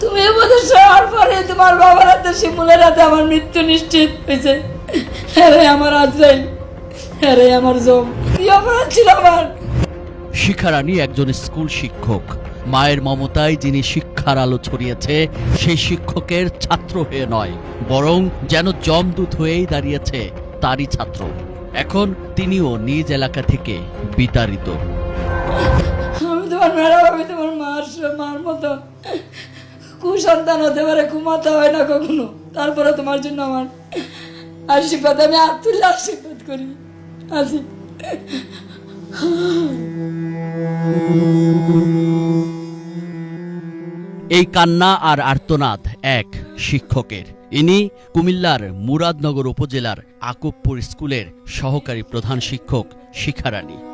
তুমি এ বছর শোয়ার পরে তোমার বাবার হাতে শিমুলের হাতে আমার মৃত্যু নিশ্চিত হয়েছে। হ্যাঁ আমার আজরাইল। হ্যাঁ আমার জম। কি অপরাধ ছিল আমার? শিখারানী একজন স্কুল শিক্ষক। মায়ের মমতায় যিনি শিক্ষার আলো ছড়িয়েছে সেই শিক্ষকের ছাত্র হয়ে নয় বরং যেন জমদূত হয়েই দাঁড়িয়েছে তারই ছাত্র। এখন তিনিও নিজ এলাকা থেকে বিতাড়িত। আমি তোমার ম্যাডাম আমি তোমার মার মার মতো কুসন্তান হতে পারে, ঘুমাতে হয় না কখনো। তারপরে তোমার জন্য আমার আশীর্বাদ। আমি আত্মুল্লাহ আশীর্বাদ করি। আসি এই কান্না আর আর্তনাদ এক শিক্ষকের। ইনি কুমিল্লার মুরাদনগর উপজেলার আকুবপুর স্কুলের সহকারী প্রধান শিক্ষক শিখারানী।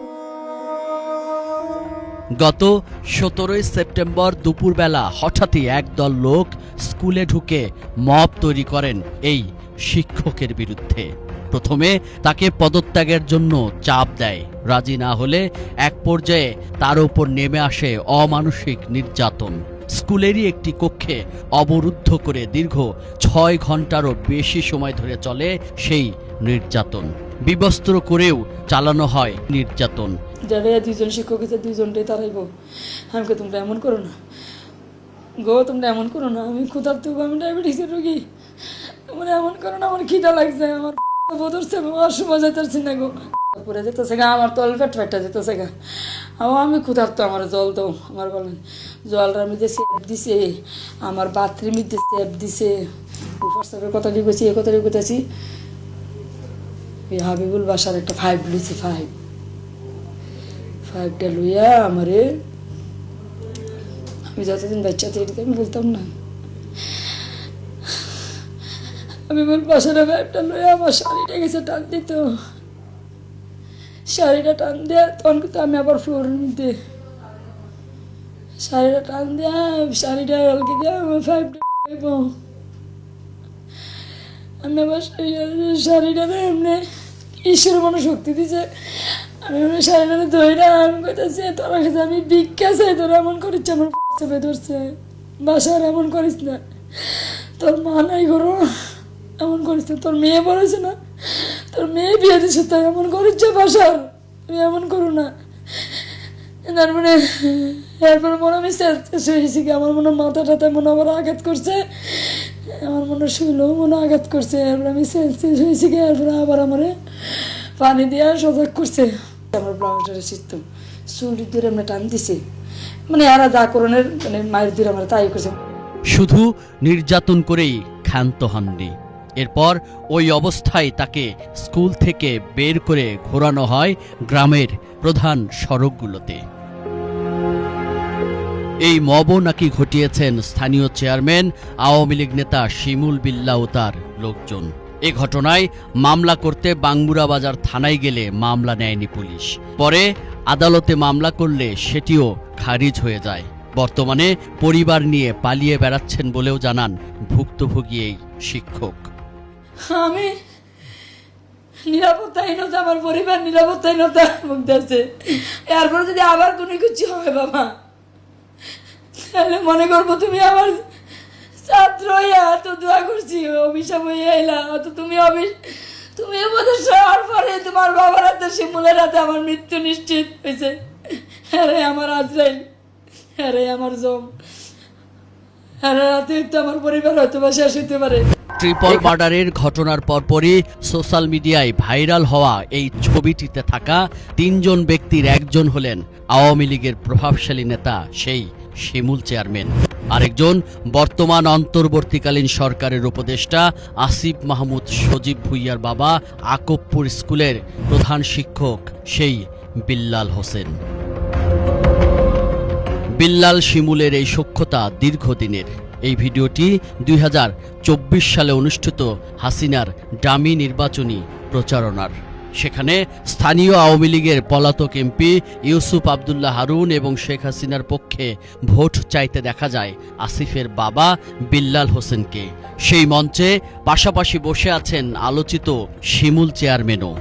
গত সতেরোই সেপ্টেম্বর দুপুরবেলা হঠাৎই একদল লোক স্কুলে ঢুকে মব তৈরি করেন এই শিক্ষকের বিরুদ্ধে। প্রথমে তাকে পদত্যাগের জন্য চাপ দেয়। রাজি না হলে এক পর্যায়ে তার উপর নেমে আসে অমানসিক নির্যাতন। স্কুলেরই একটি কক্ষে অবরুদ্ধ করে দীর্ঘ ছয় ঘন্টারও বেশি সময় ধরে চলে সেই নির্যাতন। বিবস্ত্র করেও চালানো হয় নির্যাতন। যারা দুইজন শিক্ষক আছে, দুইজনটাই তারাইব আমাকে তোমরা এমন করো না। গো, তোমরা এমন করো না। আমি ক্ষুধার তো আমি ডায়াবেটিসের রোগী। আমার এমন করো না, আমার খিদা লাগছে, আমার বদরছে আমার সময় যেতেছি না গো। পরে যেতেছে গা, আমার তল পেট ফেটটা যেতেছে গা। আমার আমি ক্ষুধার তো আমার জল তো আমার বলেন। জলটা আমি যে সেপ দিছে, আমার বাথরুমে যে সেপ দিছে। সাপের কথা লিখেছি এ কথা লিখেছি। এই হাবিবুল বাসার একটা ফাইভ লিখছি ফাইভ ফাইভটা লইয়া আমারে, আমি যতদিন বাচ্চা তৈরি আমি বলতাম না। আমি আমার বাসার ফাইভটা লইয়া আমার শাড়িটা গেছে, টান দিত। শাড়িটা টান দেয়া তখন কিন্তু আমি আবার ফ্লোরের মধ্যে। শাড়িটা টান দেয়া, শাড়িটা আলকে দেয়া আমার ফাইভটা আমি আবার শাড়ি- শাড়িটা এমনি ঈশ্বর মনে শক্তি দিছে। আমি শাড়িটা ধরে আমি কইতেছি তোরা কাছে আমি ভিক্ষা চাই, তোরা এমন করিস আমার চেপে ধরছে। বাসার এমন করিস না। তোর মা নাই করো এমন করিস তোর মেয়ে না, তোর মেয়ে বিয়ে দিছে তাই এমন করিস বাসার। তুমি এমন করো না। তারপরে এরপরে মনে আমি কি, আমার মনে মাথা টাথা মনে আমার আঘাত করছে। আমার মনে শুইল মনে আঘাত করছে। এরপরে আমি সেলসিয়াস হয়েছি কি, এরপরে আবার আমার পানি দিয়ে সজাগ করছে। আমার ব্লাউজের চিত্ত চুরি ধরে আমরা টান দিছে মানে এরা যা করণের মানে মায়ের দূরে আমরা তাই করছে। শুধু নির্যাতন করেই ক্ষান্ত হননি। এরপর ওই অবস্থায় তাকে স্কুল থেকে বের করে ঘোরানো হয় গ্রামের প্রধান সড়কগুলোতে। এই মব নাকি ঘটিয়েছেন স্থানীয় চেয়ারম্যান, আওয়ামী লীগ নেতা শিমুল বিল্লা ও তার লোকজন। এ ঘটনায় মামলা করতে বাঙ্গুরা বাজার থানায় গেলে মামলা নেয়নি পুলিশ। পরে আদালতে মামলা করলে সেটিও খারিজ হয়ে যায়। বর্তমানে পরিবার নিয়ে পালিয়ে বেড়াচ্ছেন বলেও জানান ভুক্তভোগী এই শিক্ষক। আমি নিরাপত্তাহীনতা আমার পরিবার নিরাপত্তাহীনতা আছে এরপরে যদি আবার কোনো কিছু হয় বাবা, তাহলে মনে করব তুমি আমার ছাত্র হইয়া এত দোয়া করছি, অভিশাপ হইয়া এলা অত তুমি অভি তুমি আমাদের শোয়ার পরে তোমার বাবার হাতে, শিমুলের হাতে আমার মৃত্যু নিশ্চিত হয়েছে। হ্যাঁ আমার আজরাইল হ্যাঁ আমার জম। হ্যাঁ রাতে তো আমার পরিবার হয়তো বা শেষ হইতে পারে। ট্রিপল মার্ডারের ঘটনার পরপরই সোশ্যাল মিডিয়ায় ভাইরাল হওয়া এই ছবিটিতে থাকা তিনজন ব্যক্তির একজন হলেন আওয়ামী লীগের প্রভাবশালী নেতা, সেই শিমুল চেয়ারম্যান। আরেকজন বর্তমান অন্তর্বর্তীকালীন সরকারের উপদেষ্টা আসিফ মাহমুদ সজীব ভুইয়ার বাবা আকবপুর স্কুলের প্রধান শিক্ষক, সেই বিল্লাল হোসেন। বিল্লাল শিমুলের এই সখ্যতা দীর্ঘদিনের। এই ভিডিওটি দুই হাজার চব্বিশ সালে অনুষ্ঠিত হাসিনার ডামি নির্বাচনী প্রচারণার। সেখানে স্থানীয় আওয়ামী লীগের পলাতক এমপি ইউসুফ আবদুল্লাহ হারুন এবং শেখ হাসিনার পক্ষে ভোট চাইতে দেখা যায় আসিফের বাবা বিল্লাল হোসেনকে। সেই মঞ্চে পাশাপাশি বসে আছেন আলোচিত শিমুল চেয়ারম্যানও।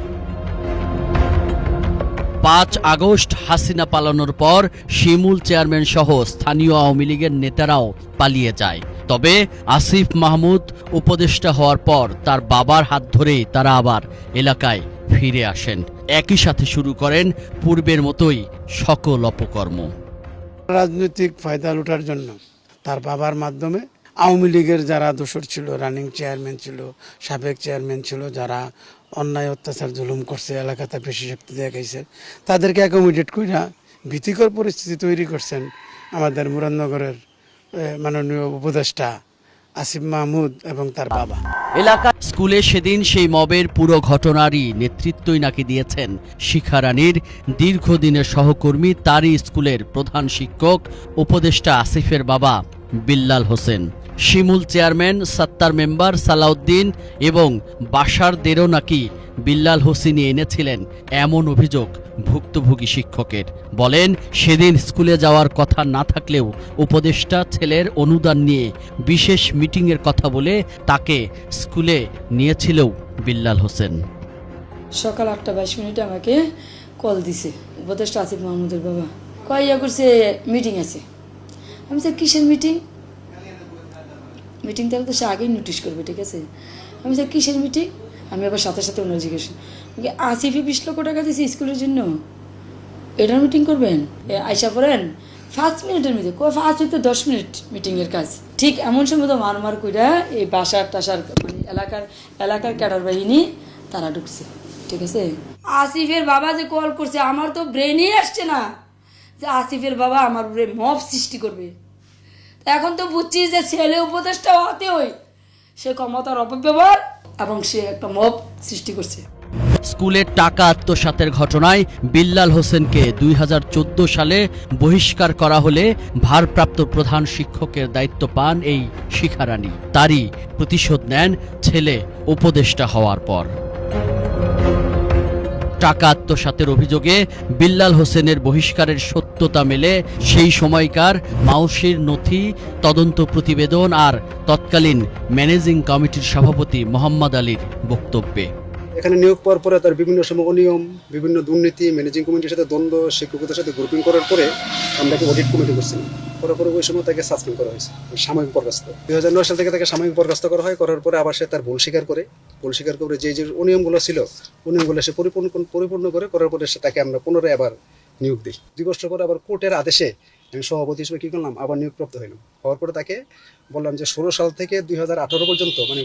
পাঁচ আগস্ট হাসিনা পালানোর পর শিমুল চেয়ারম্যান সহ স্থানীয় আওয়ামী লীগের নেতারাও পালিয়ে যায়। তবে আসিফ মাহমুদ উপদেষ্টা হওয়ার পর তার বাবার হাত ধরেই তারা আবার এলাকায় ফিরে আসেন। একই সাথে শুরু করেন পূর্বের মতোই সকল অপকর্ম। রাজনৈতিক ফায়দা লুটার জন্য তার বাবার মাধ্যমে আওয়ামী লীগের যারা দোসর ছিল, রানিং চেয়ারম্যান ছিল, সাবেক চেয়ারম্যান ছিল, যারা অন্যায়, অত্যাচার, জুলুম করছে, এলাকাতে বেশি শক্তি দেখাইছে, তাদেরকে অ্যাকোমোডেট কইরা ভীতিকর পরিস্থিতি তৈরি করছেন আমাদের মুরাদনগরের মাননীয় উপদেষ্টা আসিফ মাহমুদ এবং তার বাবা। এলাকা স্কুলে সেদিন সেই মবের পুরো ঘটনারই নেতৃত্বই নাকি দিয়েছেন। শিখারানীর দীর্ঘদিনের সহকর্মী তারই স্কুলের প্রধান শিক্ষক, উপদেষ্টা আসিফের বাবা বিল্লাল হোসেন। শিমুল চেয়ারম্যান, সত্তার মেম্বার সালাউদ্দিন এবং বাসারদেরও নাকি বিল্লাল হোসেনি এনেছিলেন এমন অভিযোগ ভুক্তভোগী শিক্ষকের। বলেন, সেদিন স্কুলে যাওয়ার কথা না থাকলেও উপদেষ্টা ছেলের অনুদান নিয়ে বিশেষ মিটিংয়ের কথা বলে তাকে স্কুলে নিয়েছিলেও বিল্লাল হোসেন। সকাল আটটা বাইশ মিনিটে আমাকে কল দিছে, উপদেষ্টা আসিফ মাহমুদের বাবা। কয় করছে, মিটিং আছে। আমি স্যার কিসের মিটিং? মিটিং তাহলে তো সে আগেই নোটিশ করবে ঠিক আছে? আমি স্যার কিসের মিটিং আমি আবার সাথে সাথে ওনার জিজ্ঞেস আসিফে বিশ লক্ষ টাকা দিয়েছে স্কুলের জন্য? এটার মিটিং করবেন? এ, আইসা পড়েন? পাঁচ মিনিটের মধ্যে কয় পাঁচ হইতে দশ মিনিট মিটিংয়ের কাজ। ঠিক এমন সময় তো মার মার কইরা এই বাসার টাসার মানে এলাকার এলাকার ক্যাডার বাহিনী তারা ঢুকছে ঠিক আছে? আসিফের বাবা যে কল করছে আমার তো ব্রেনই আসছে না। যে আসিফের বাবা আমার উপরে মব সৃষ্টি করবে। এখন তো বুঝছি যে ছেলে উপদেষ্টা হতে ওই সে ক্ষমতার অপব্যবহার এবং সে একটা মব সৃষ্টি করছে। স্কুলের টাকা আত্মসাতের ঘটনায় বিল্লাল হোসেনকে দুই হাজার চোদ্দ সালে বহিষ্কার করা হলে ভারপ্রাপ্ত প্রধান শিক্ষকের দায়িত্ব পান এই শিখারানী। তারই প্রতিশোধ নেন ছেলে উপদেষ্টা হওয়ার পর। টাকা আত্মসাতের অভিযোগে বিল্লাল হোসেনের বহিষ্কারের সত্যতা মেলে সেই সময়কার মাউসির নথি, তদন্ত প্রতিবেদন আর তৎকালীন ম্যানেজিং কমিটির সভাপতি মোহাম্মদ আলীর বক্তব্যে। এখানে নিয়োগ পাওয়ার পরে তার বিভিন্ন সময় অনিয়ম, বিভিন্ন দুর্নীতি, ম্যানেজিং কমিটির সাথে দ্বন্দ্ব শিক্ষকদের সাথে গ্রুপিং করার পরে আমরা একটা অডিট কমিটি করছিলাম। পরে ওই সময় তাকে সাসপেন্ড করা হয়েছে। সাময়িক বরখাস্ত দুই হাজার নয় সাল থেকে তাকে সাময়িক বরখাস্ত করা হয়। করার পরে আবার সে তার ভুল স্বীকার করে, ভুল স্বীকার করে যে যে অনিয়মগুলো ছিল, অনিয়মগুলো সে পরিপূর্ণ পরিপূর্ণ করে, করার পরে সে তাকে আমরা পুনরায় আবার নিয়োগ দিই। দুই বছর পরে আবার কোর্টের আদেশে আমি সভাপতি হিসেবে কী করলাম? আবার নিয়োগপ্রাপ্ত হইলাম। হওয়ার পরে তাকে বললাম যে, ষোলো সাল থেকে দুই হাজার আঠারো পর্যন্ত মানে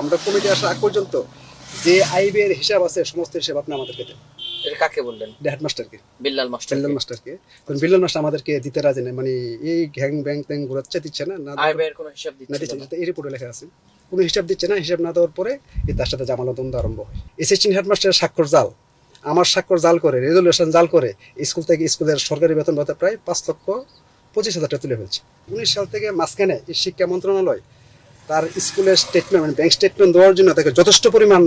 আমরা কমিটি আসার আগ পর্যন্ত যে আইবের হিসাব আছে সমস্ত হিসাব আপনি আমাদেরকে দেন। এটা কাকে বললেন? হেডমাস্টারকে। বিল্লাল মাস্টার বিল্লাল মাস্টারকে। কারণ বিল্লাল মাস্টার আমাদেরকে দিতে রাজি নেই মানে এই গ্যাং ব্যাং ট্যাং ঘুরাচ্ছে দিচ্ছে না না আয় ব্যয়ের কোনো হিসাব না দিচ্ছে। না। এই রিপোর্টে লেখা আছে। কোনো হিসাব দিচ্ছে না হিসাব না দেওয়ার পরে এই তার সাথে জামালা দ্বন্দ্ব আরম্ভ হয়। অ্যাসিস্ট্যান্ট হেডমাস্টারের স্বাক্ষর জাল। আমার স্বাক্ষর জাল করে রেজলিউশন জাল করে স্কুল থেকে স্কুলের সরকারি বেতন ভাতা প্রায় পাঁচ লক্ষ পঁচিশ হাজার টাকা তুলে ফেলছে। উনিশ সাল থেকে মাঝখানে শিক্ষা মন্ত্রণালয় তার স্কুলের স্টেটমেন্ট মানে ব্যাংক স্টেটমেন্ট দেওয়ার জন্য তাকে যথেষ্ট পরিমাণ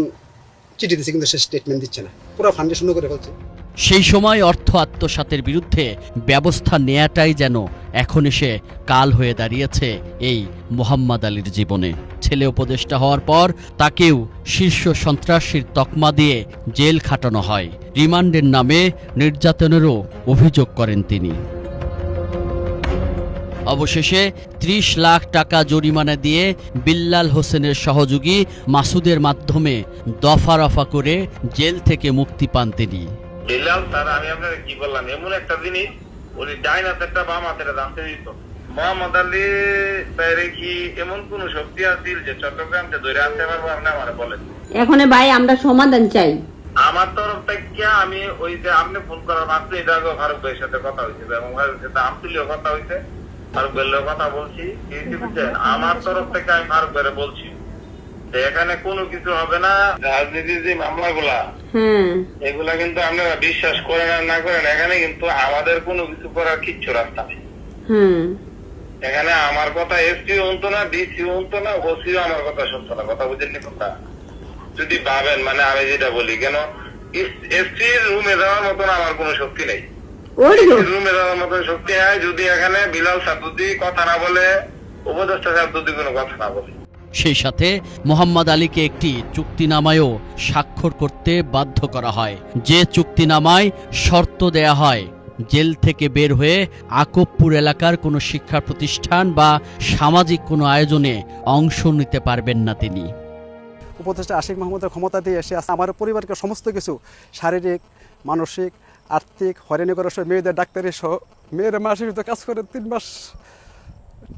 চিঠি দিচ্ছে কিন্তু সে স্টেটমেন্ট দিচ্ছে না। পুরো ফান্ডে শূন্য করে ফেলছে। সেই সময় অর্থ আত্মসাতের বিরুদ্ধে ব্যবস্থা নেয়াটাই যেন এখন এসে কাল হয়ে দাঁড়িয়েছে এই মোহাম্মদ আলীর জীবনে। ছেলে উপদেষ্টা হওয়ার পর তাকেও শীর্ষ সন্ত্রাসীর তকমা দিয়ে জেল খাটানো হয়। রিমান্ডের নামে নির্যাতনেরও অভিযোগ করেন তিনি। অবশেষে ত্রিশ লাখ টাকা জরিমানা দিয়ে বিল্লাল হোসেনের সহযোগী মাসুদের মাধ্যমে দফা রফা করে জেল থেকে মুক্তি পান তিনি। তার আমি আপনাকে কি বললাম এমন একটা জিনিস উনি ডাইন হাতেরটা বাম হাতের জানতে দিত। মোহাম্মদ আলী বাইরে কি এমন কোন শক্তি আছিল যে চট্টগ্রামকে ধরে আনতে পারব আপনি আমার বলেন? এখন ভাই আমরা সমাধান চাই। আমার তরফ থেকে আমি ওই যে আপনি ফোন করার মাত্র এটা আগে ফারুক ভাইয়ের সাথে কথা হয়েছে এবং সাথে আমতুলিও কথা হয়েছে ফারুক কথা বলছি বুঝছেন? আমার তরফ থেকে আমি ফারুক বলছি এখানে কোনো কিছু হবে না রাজনীতির যে মামলাগুলা এগুলা কিন্তু আপনারা বিশ্বাস করেন আর না করেন এখানে কিন্তু আমাদের কোনো কিছু করার কিচ্ছু রাস্তা নেই। এখানে আমার কথা এসপিও শুনতো না ডিসিও শুনতো না ওসিও আমার কথা শুনতো না কথা বুঝেননি কথা? যদি ভাবেন মানে আমি যেটা বলি কেন? এসপির রুমে যাওয়ার মতন আমার কোনো শক্তি নেই। রুমে যাওয়ার মতন শক্তি হয় যদি এখানে বিলাল সাবুদ্দি কথা না বলে উপদেষ্টা সাবুদ্দি কোনো কথা না বলে। সেই সাথে মোহাম্মদ আলীকে একটি চুক্তিনামায়ও স্বাক্ষর করতে বাধ্য করা হয়। যে চুক্তিনামায় শর্ত দেয়া হয় জেল থেকে বের হয়ে আকবপুর এলাকার কোনো শিক্ষা প্রতিষ্ঠান বা সামাজিক কোনো আয়োজনে অংশ নিতে পারবেন না তিনি। উপদেষ্টা আশিক মাহমুদের ক্ষমতা দিয়ে এসে আমার পরিবারকে সমস্ত কিছু শারীরিক মানসিক আর্থিক হয়রানি করার সহ মেয়েদের ডাক্তারি সহ মেয়েরা মাসের ভিতরে কাজ করে তিন মাস।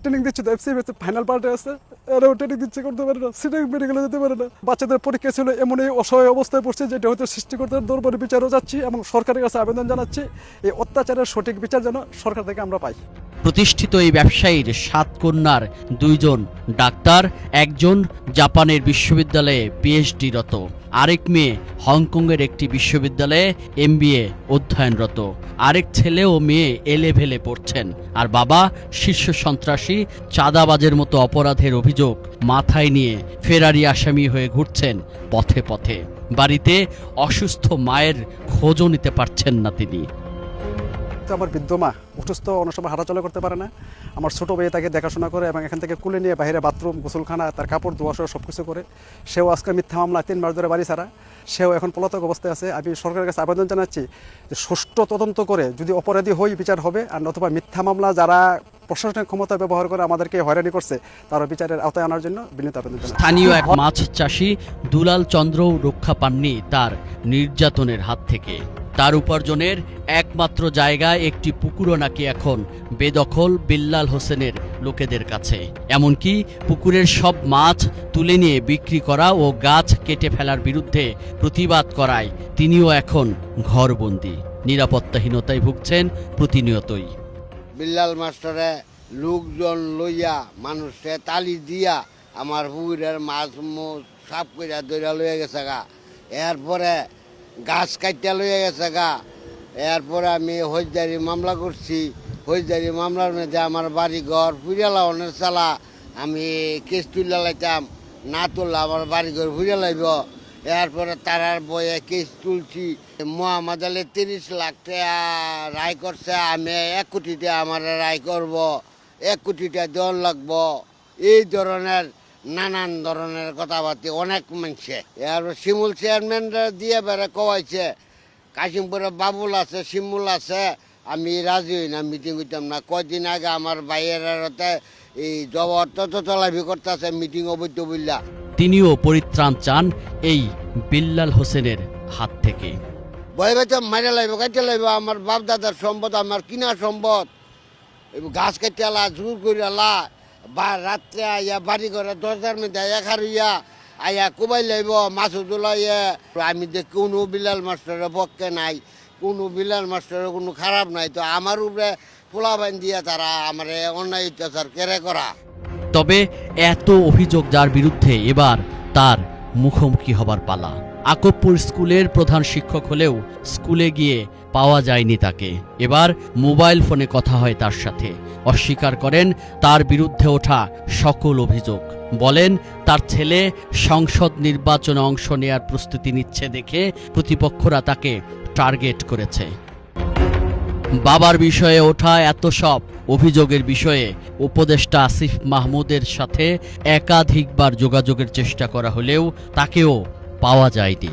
ট্রেনিং দিচ্ছে তো এফসি ফাইনাল পার্টে আছে। এরাও ট্রেনিং দিচ্ছে, করতে পারে না। সিটিং মেডিকেলে যেতে পারে না। বাচ্চাদের পরীক্ষা ছিল এমনই অসহায় অবস্থায় পড়ছে, যেটা হয়তো সৃষ্টি করতে দরবারে বিচারও যাচ্ছি এবং সরকারের কাছে আবেদন জানাচ্ছি। এই অত্যাচারের সঠিক বিচার যেন সরকার থেকে আমরা পাই। প্রতিষ্ঠিত এই ব্যবসায়ীর সাত কন্যার দুইজন ডাক্তার, একজন জাপানের বিশ্ববিদ্যালয়ে পিএইচডিরত আরেক মেয়ে হংকংয়ের একটি বিশ্ববিদ্যালয়ে এমবিএ অধ্যয়নরত, আরেক ছেলে ও মেয়ে এলেভেলে পড়ছেন। আর বাবা শীর্ষ সন্ত্রাসী, চাঁদাবাজের মতো অপরাধের অভিযোগ মাথায় নিয়ে ফেরারি আসামি হয়ে ঘুরছেন পথে পথে। বাড়িতে অসুস্থ মায়ের খোঁজও নিতে পারছেন না তিনি। তো আমার বৃদ্ধ মা অসুস্থ অনেক সময় হাঁটাচলা করতে পারে না। আমার ছোটো মেয়ে তাকে দেখাশোনা করে এবং এখান থেকে কুলে নিয়ে বাইরে বাথরুম, গোসলখানা, তার কাপড়, ধোয়া সহ সব কিছু করে। সেও আজকে মিথ্যা মামলা, তিন মাস ধরে বাড়ি ছাড়া। সেও এখন পলাতক অবস্থায় আছে। আমি সরকারের কাছে আবেদন জানাচ্ছি যে সুষ্ঠু তদন্ত করে যদি অপরাধী হই বিচার হবে আর অথবা মিথ্যা মামলা যারা প্রশাসনিক ক্ষমতা ব্যবহার করে আমাদেরকে হয়রানি করছে তারও বিচারের আওতায় আনার জন্য বিনীত আবেদন স্থানীয় এক মাছ চাষি দুলাল চন্দ্রও রক্ষা পাননি তার নির্যাতনের হাত থেকে। তার উপার্জনের একমাত্র জায়গায় একটি পুকুরও নাকি এখন, বেদখল বিল্লাল হোসেনের লোকেদের কাছে। এমনকি পুকুরের সব মাছ তুলে নিয়ে বিক্রি করা ও গাছ কেটে ফেলার বিরুদ্ধে প্রতিবাদ করায় তিনিও এখন ঘরবন্দি। নিরাপত্তাহীনতায় ভুগছেন প্রতিনিয়তই। বিল্লাল মাস্টারে লোকজন লইয়া মানুষে তালি দিয়া আমার পুকুরের মাছ মুছ সাপ কইরা দইরা লইয়া গেছে গা। এরপরে গাছ কাটিয়া লইয়া গেছে গা। এরপরে আমি হজদারি মামলা করছি। হজদারি মামলার মধ্যে আমার বাড়ি ঘর ফুরিয়ালা অনেক চালা। আমি কেস তুলে লাইতাম, না তুললে আমার বাড়ি ঘর ফুরিয়া লাইব। এরপরে তারার বয়ে কেস তুলছি। মোহাম্মদ তিরিশ লাখ টাকা রায় করছে, আমি এক কোটি টাকা আমার রায় করব, এক কোটি টাকা দেওয়ান লাগবো। এই ধরনের নানান ধরনের কথাবার্তা অনেক মানছে। আর শিমুল চেয়ারম্যান দিয়ে বেড়ে কওয়াইছে কাশিমপুরে বাবুল আছে শিমুল আছে আমি রাজি হই না মিটিং হইতাম না। কয়দিন আগে আমার বাইরের হাতে এই জবর তলাভি করতেছে মিটিং অবৈধ বললা তিনিও পরিত্রাণ চান এই বিল্লাল হোসেনের হাত থেকে। বয়ে বেচে মারে লাগবে কাটতে লাগবে আমার বাপ দাদার সম্পদ আমার কিনা সম্পদ। এই গাছ কেটে আলা জোর করে আলা বা রাত্রে আইয়া বাড়ি করে দরজার মধ্যে আইয়া খারুইয়া আইয়া কোবাই লাইব, মাছ তোলাইয়া আমি যে কোনো বিলাল মাস্টারের পক্ষে নাই, কোনো বিলাল মাস্টারের কোনো খারাপ নাই, তো আমার উপরে পোলা বাইন দিয়া তারা আমার অন্যায় অত্যাচার কেড়ে করা তবে এত অভিযোগ যার বিরুদ্ধে এবার তার মুখোমুখি হবার পালা। আকবপুর স্কুলের প্রধান শিক্ষক হলেও স্কুলে গিয়ে পাওয়া যায়নি তাকে। এবার মোবাইল ফোনে কথা হয় তার সাথে। অস্বীকার করেন, তার বিরুদ্ধে ওঠা সকল অভিযোগ। বলেন, তার ছেলে সংসদ নির্বাচনে অংশ নেয়ার প্রস্তুতি নিচ্ছে দেখে প্রতিপক্ষরা তাকে টার্গেট করেছে। বাবার বিষয়ে ওঠা এত সব অভিযোগের বিষয়ে উপদেষ্টা আসিফ মাহমুদের সাথে একাধিকবার যোগাযোগের চেষ্টা করা হলেও তাকেও পাওয়া যায়নি